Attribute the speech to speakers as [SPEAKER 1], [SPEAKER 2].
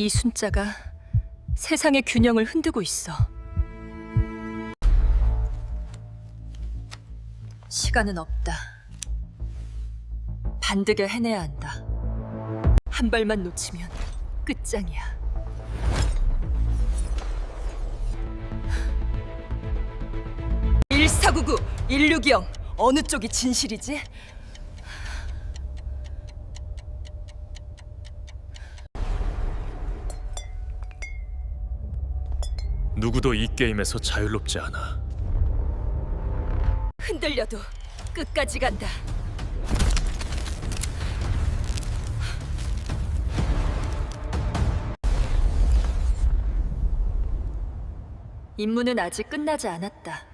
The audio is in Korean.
[SPEAKER 1] 이 순자가 세상의 균형을 흔들고 있어. 시간은 없다. 반드게 해내야 한다. 한 발만 놓치면 끝장이야. (1499) (162형) 어느 쪽이 진실이지?
[SPEAKER 2] 누구도 이 게임에서 자유롭지 않아.
[SPEAKER 1] 흔들려도 끝까지 간다. 임무는 아직 끝나지 않았다.